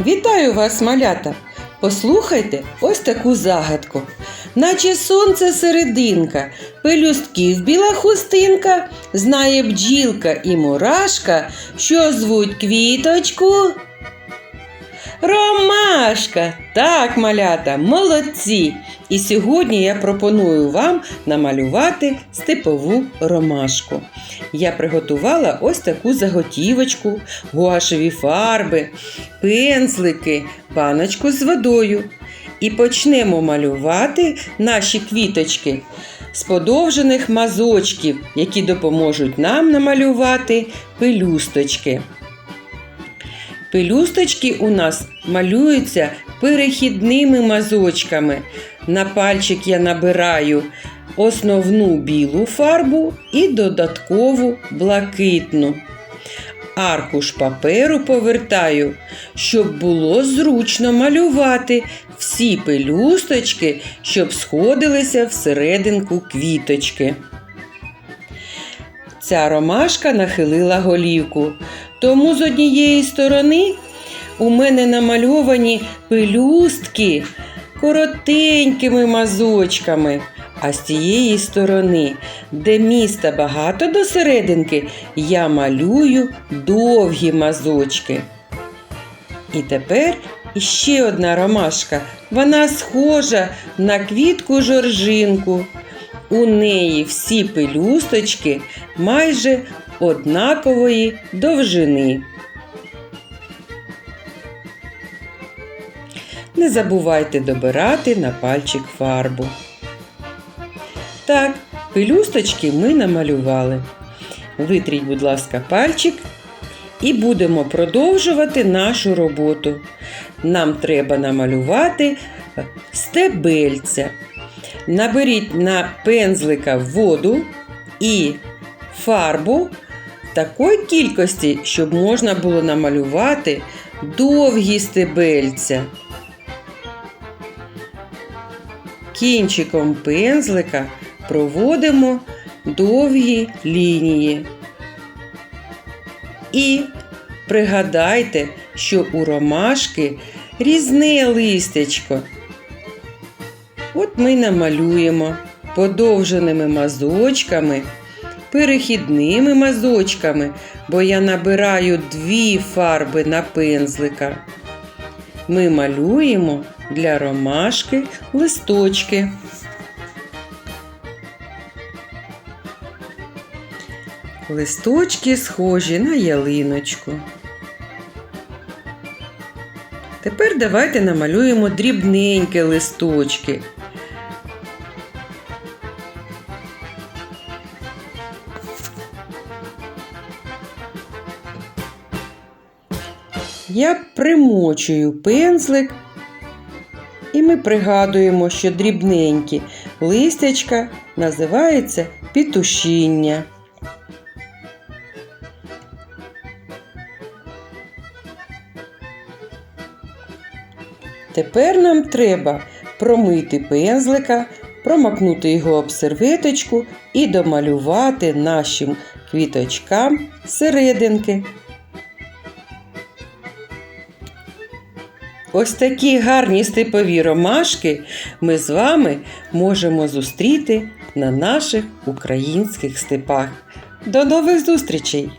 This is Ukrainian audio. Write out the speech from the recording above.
Вітаю вас, малята! Послухайте ось таку загадку. Наче сонце серединка, пелюстків біла хустинка, знає бджілка і мурашка, що звуть квіточку. Ромашка! Так, малята, молодці! І сьогодні я пропоную вам намалювати степову ромашку. Я приготувала ось таку заготівочку, гуашеві фарби, пензлики, баночку з водою. І почнемо малювати наші квіточки з подовжених мазочків, які допоможуть нам намалювати пелюсточки. Пелюсточки у нас малюються перехідними мазочками. На пальчик я набираю основну білу фарбу і додаткову блакитну. Аркуш паперу повертаю, щоб було зручно малювати всі пелюсточки, щоб сходилися всерединку квіточки. Ця ромашка нахилила голівку, тому з однієї сторони у мене намальовані пелюстки коротенькими мазочками. А з цієї сторони, де міста багато до серединки, я малюю довгі мазочки. І тепер іще одна ромашка. Вона схожа на квітку жоржинку. У неї всі пелюсточки майже однакової довжини. Не забувайте добирати на пальчик фарбу. Так, пелюсточки ми намалювали. Витріть, будь ласка, пальчик і будемо продовжувати нашу роботу. Нам треба намалювати стебельця. Наберіть на пензлика воду і фарбу такої кількості, щоб можна було намалювати довгі стебельця. Кінчиком пензлика проводимо довгі лінії. І пригадайте, що у ромашки різне листячко. От ми намалюємо подовженими мазочками, перехідними мазочками, бо я набираю дві фарби на пензлика. Ми малюємо для ромашки листочки. Листочки схожі на ялиночку. Тепер давайте намалюємо дрібненькі листочки. Я примочую пензлик, і ми пригадуємо, що дрібненькі листячка називається пітушіння. Тепер нам треба промити пензлика, промакнути його об серветочку і домалювати нашим квіточкам серединки. Ось такі гарні степові ромашки ми з вами можемо зустріти на наших українських степах. До нових зустрічей!